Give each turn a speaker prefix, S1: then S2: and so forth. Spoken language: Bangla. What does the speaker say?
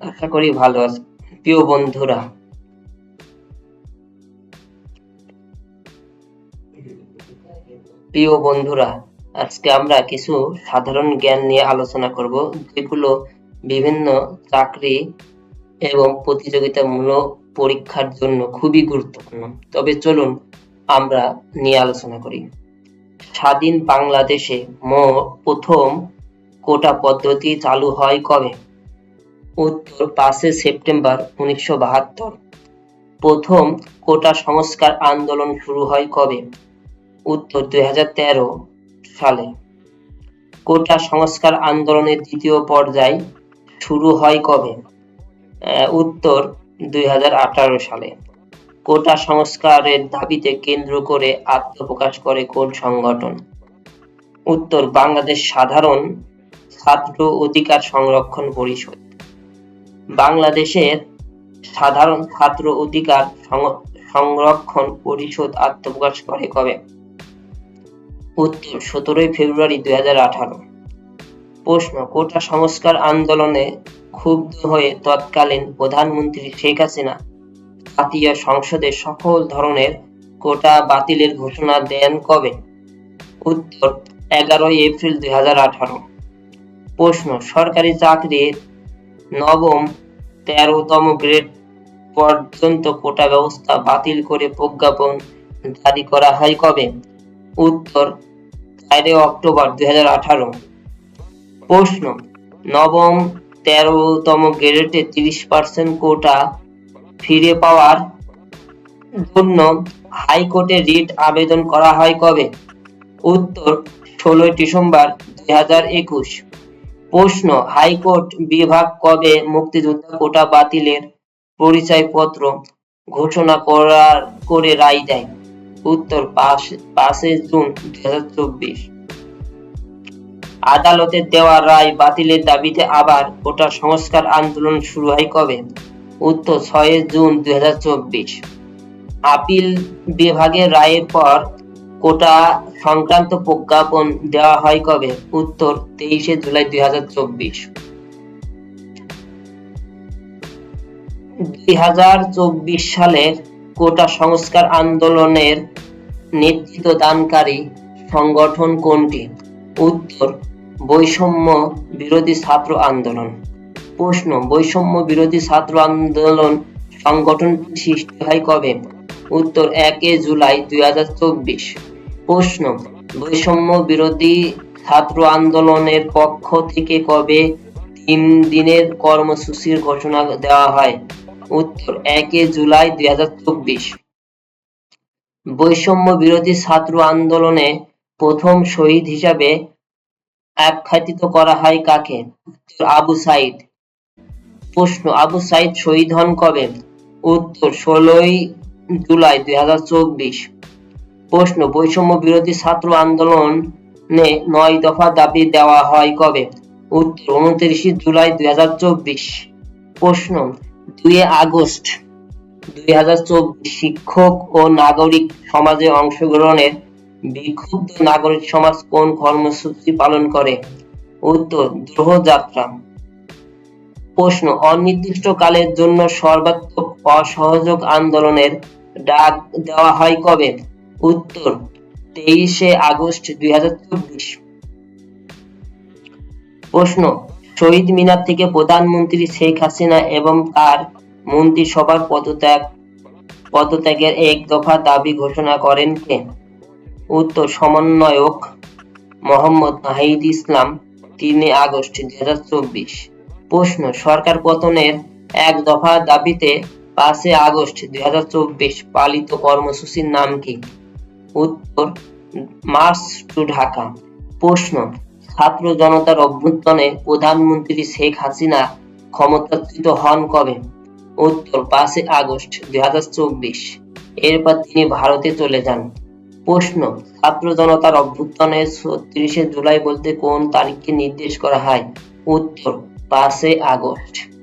S1: আশা করি ভালো আছেন প্রিয় বন্ধুরা প্রিয় বন্ধুরা, আজকে আমরা কিছু সাধারণ জ্ঞান নিয়ে আলোচনা করব, যেগুলো বিভিন্ন চাকরি এবং প্রতিযোগিতামূলক পরীক্ষার জন্য খুবই গুরুত্বপূর্ণ। তবে চলুন আমরা নিয়ে আলোচনা করি। স্বাধীন বাংলাদেশে প্রথম কোটা পদ্ধতি চালু হয় কবে? উত্তর পাঁচই সেপ্টেম্বর উনিশশো বাহাত্তর। প্রথম কোটা সংস্কার আন্দোলন শুরু হয় কবে? উত্তর দুই সালে। কোটা সংস্কার আন্দোলনের দ্বিতীয় পর্যায় শুরু হয় কবে? উত্তর দুই হাজার আঠারো সালে। কোটা সংস্কারের দাবিতে কেন্দ্র করে আত্মপ্রকাশ করে কোন সংগঠন? উত্তর বাংলাদেশ সাধারণ ছাত্র অধিকার সংরক্ষণ পরিষদ। বাংলাদেশের সাধারণ ছাত্র অধিকার সংরক্ষণ পরিষদ আত্মপ্রকাশ করে কবে? উত্তর, সতেরোই ফেব্রুয়ারি দুই প্রশ্ন, কোটা সংস্কার আন্দোলনে ক্ষুব্ধ হয়ে তৎকালীন প্রধানমন্ত্রী শেখ হাসিনা জাতীয় সংসদে সকল ধরনের কোটা বাতিলের ঘোষণা দেন কবে? উত্তর, এগারোই এপ্রিল দুই হাজার আঠারো। প্রশ্ন, সরকারি চাকরির নবম তেরোতম গ্রেড পর্যন্ত কোটা ব্যবস্থা বাতিল করে প্রজ্ঞাপন জারি করা হয় কবে? উত্তর, চারই অক্টোবর দু হাজার আঠারো। প্রশ্ন, নবম তেরোতম গ্রেডে তিরিশ পার্সেন্ট কোটা ফিরে পাওয়ার জন্য হাইকোর্টে রিট আবেদন করা হয় কবে? উত্তর, ষোলোই ডিসেম্বর দুই হাজার একুশ। প্রশ্ন, হাইকোর্ট বিভাগ কবে মুক্তিযোদ্ধা কোটা বাতিলের পরিচয়পত্র ঘোষণা করার করে রায় দেয়? উত্তর, পাঁচ, পাঁচই জুন দুই হাজার চব্বিশ। আদালতের দেওয়া রায় বাতিলের দাবিতে আবার কোটা সংস্কার আন্দোলন শুরু হয় কবে? উত্তর ছয় জুন দুই হাজার চব্বিশ। আপিল বিভাগের রায়ের পর কোটা সংক্রান্ত প্রজ্ঞাপন দেওয়া হয় কবে? উত্তর, তেইশে জুলাই দুই হাজার চব্বিশ। দুই হাজার চব্বিশ সালের কোটা সংস্কার আন্দোলনের নেতৃত্ব দানকারী সংগঠন কোনটি? উত্তর, বৈষম্য বিরোধী ছাত্র আন্দোলন। প্রশ্ন, বৈষম্য বিরোধী ছাত্র আন্দোলন সংগঠনটি সৃষ্টি হয় কবে? উত্তর একে জুলাই দুই হাজার চব্বিশ। প্রশ্ন, বৈষম্য বিরোধী ছাত্র আন্দোলনের পক্ষ থেকে কবে তিন দিনের কর্মসূচির ঘোষণা দেওয়া হয়? উত্তর একে জুলাই দুই হাজার চব্বিশ। বৈষম্য বিরোধী ছাত্র আন্দোলনে প্রথম শহীদ হিসাবে আখ্যাতিত করা হয় কাকে? উত্তর আবু সাইদ। প্রশ্ন, আবু সাইদ শহীদ হন কবে? উত্তর, ষোলোই জুলাই দুই হাজার চব্বিশ। প্রশ্ন, বৈষম্য বিরোধী ছাত্র আন্দোলনে নয় দফা দাবি দেওয়া হয় কবে? উত্তর, উনত্রিশে জুলাই দুই হাজার চব্বিশ। প্রশ্ন, দুই আগস্ট দুই হাজার চব্বিশ শিক্ষক ও নাগরিক সমাজে অংশগ্রহণের বিক্ষুব্ধ নাগরিক সমাজ কোন কর্মসূচি পালন করে? উত্তর দ্রোহ যাত্রা প্রশ্ন, অনির্দিষ্টকালের জন্য সর্বাত্মক অসহযোগ আন্দোলনের ডাক দেওয়া হয় কবে? উত্তর, তেইশে আগস্ট দুই প্রশ্ন, শহীদ মিনার থেকে প্রধানমন্ত্রী শেখ হাসিনা এবং তার মন্ত্রিসভার পদত্যাগ, পদত্যাগের এক দফা দাবি ঘোষণা করেন কে? উত্তর, সমন্বয়ক মোহাম্মদ নাহিদ ইসলাম, তিনে আগস্ট দুই হাজার চব্বিশ। প্রশ্ন, সরকার পতনের এক দফা দাবিতে পাঁচই আগস্ট দুই হাজার চব্বিশ পালিত কর্মসূচির নাম কি? উত্তর, মার্চ টু ঢাকা। প্রশ্ন, ছাত্র জনতার অভ্যুত্থানে প্রধানমন্ত্রী শেখ হাসিনা ক্ষমতাচ্যুত হন কবে? উত্তর, পাঁচই আগস্ট দুই হাজার চব্বিশ। এরপর তিনি ভারতে চলে যান। প্রশ্ন, ছাত্র জনতার অভ্যুত্থানে ছত্রিশে জুলাই বলতে কোন তারিখকে নির্দেশ করা হয়? উত্তর, পাঁচই আগস্ট।